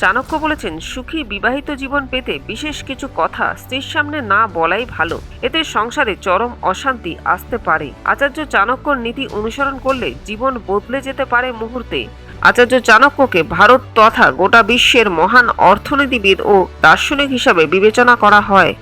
চাণক্য বলেছেন, সুখী বিবাহিত জীবন পেতে বিশেষ কিছু কথা স্ত্রীর সামনে না বলাই ভালো। এতে সংসারে চরম অশান্তি আসতে পারে। আচার্য চাণক্যর নীতি অনুসরণ করলে জীবন বদলে যেতে পারে মুহূর্তে। আচার্য চাণক্যকে ভারত তথা গোটা বিশ্বের মহান অর্থনীতিবিদ ও দার্শনিক হিসাবে বিবেচনা করা হয়।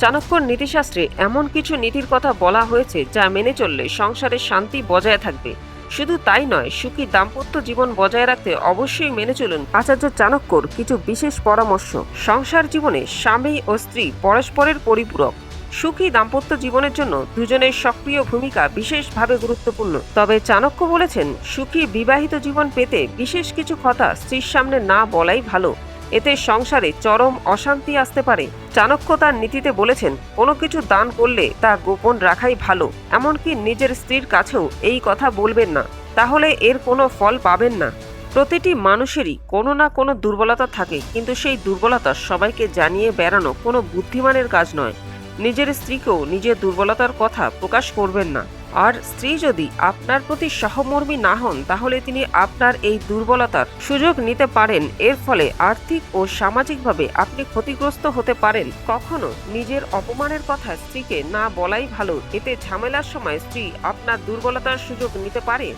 চাণক্যর নীতিশাস্ত্রে এমন কিছু নীতির কথা বলা হয়েছে যা মেনে চললে সংসারে শান্তি বজায় থাকবে। শুধু তাই নয়, সুখী দাম্পত্য জীবন বজায় রাখতে অবশ্যই মেনে চলুন আচার্য চাণক্যর কিছু বিশেষ পরামর্শ। সংসার জীবনে স্বামী ও স্ত্রী পরস্পরের পরিপূরক। সুখী দাম্পত্য জীবনের জন্য দুজনের সক্রিয় ভূমিকা বিশেষভাবে গুরুত্বপূর্ণ। তবে চাণক্য বলেছেন, সুখী বিবাহিত জীবন পেতে বিশেষ কিছু কথা স্ত্রীর সামনে না বলাই ভালো। এতে সংসারে চরম অশান্তি আসতে পারে। চাণক্য তার নীতিতে বলেছেন, কোনো কিছু দান করলে তা গোপন রাখাই ভালো, এমনকি নিজের স্ত্রীর কাছেও এই কথা বলবেন না। তাহলে এর কোনো ফল পাবেন না। প্রতিটি মানুষেরই কোনো না কোনো দুর্বলতা থাকে, কিন্তু সেই দুর্বলতা সবাইকে জানিয়ে বেড়ানো কোনো বুদ্ধিমানের কাজ নয়। নিজের স্ত্রীকেও নিজের দুর্বলতার কথা প্রকাশ করবেন না। আর স্ত্রী যদি আপনার প্রতি সহমর্মী না হন, তাহলে তিনি আপনার এই দুর্বলতার সুযোগ নিতে পারেন। এর ফলে আর্থিক ও সামাজিকভাবে আপনি ক্ষতিগ্রস্ত হতে পারেন। কখনো নিজের অপমানের কথা স্ত্রীকে না বলাই ভালো। এতে ঝামেলার সময় স্ত্রী আপনার দুর্বলতার সুযোগ নিতে পারে।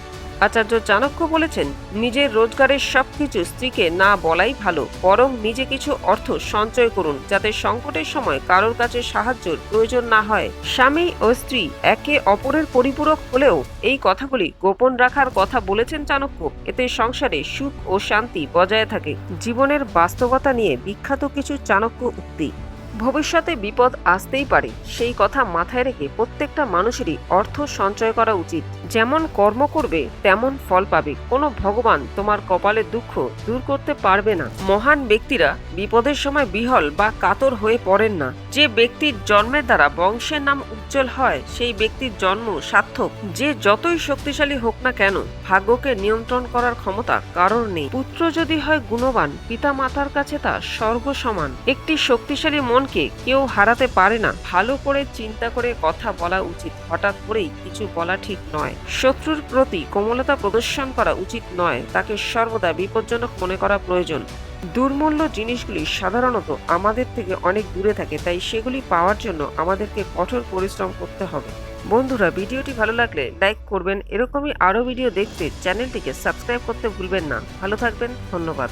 আচার্য চাণক্য বলেছেন, নিজের রোজগারের সবকিছু স্ত্রীকে না বলাই ভালো, বরং নিজে কিছু অর্থ সঞ্চয় করুন, যাতে সংকটের সময় কারোর কাছে সাহায্যের প্রয়োজন না হয়। স্বামী ও স্ত্রী একে অপরের পরিপূরক হলেও এই কথাগুলি গোপন রাখার কথা বলেছেন চাণক্য। এতে সংসারে সুখ ও শান্তি বজায় থাকে। জীবনের বাস্তবতা নিয়ে বিখ্যাত কিছু চাণক্য উক্তি। ভবিষ্যতে বিপদ আসতেই পারে, সেই কথা মাথায় রেখে প্রত্যেকটা মানুষেরই অর্থ সঞ্চয় করা উচিত। যেমন কর্ম করবে, তেমন ফল পাবে। কোনো ভগবান তোমার কপালে দুঃখ দূর করতে পারবে না। মহান ব্যক্তিরা বিপদের সময় বিহল বা কাতর হয়ে পড়েন না। যে ব্যক্তির জন্মের দ্বারা বংশের নাম উজ্জ্বল হয়, সেই ব্যক্তির জন্ম সার্থক। যে যতই শক্তিশালী হোক না কেন, ভাগ্যকে নিয়ন্ত্রণ করার ক্ষমতা কারোর নেই। পুত্র যদি হয় গুণবান পিতা মাতার কাছে তা স্বর্গ সমান একটি শক্তিশালী মনকে কেউ হারাতে পারে না। ভালো করে চিন্তা করে কথা বলা উচিত। হঠাৎ করেই কিছু বলা ঠিক নয়। শত্রুর প্রতি কোমলতা প্রদর্শন করা উচিত নয়, তাকে সর্বদা বিপজ্জনক মনে করা প্রয়োজন। দুর্মূল্য জিনিসগুলি সাধারণত আমাদের থেকে অনেক দূরে থাকে, তাই সেগুলি পাওয়ার জন্য আমাদেরকে কঠোর পরিশ্রম করতে হবে। বন্ধুরা, ভিডিওটি ভালো লাগলে লাইক করবেন। এরকমই আরও ভিডিও দেখতে চ্যানেলটিকে সাবস্ক্রাইব করতে ভুলবেন না। ভালো থাকবেন, ধন্যবাদ।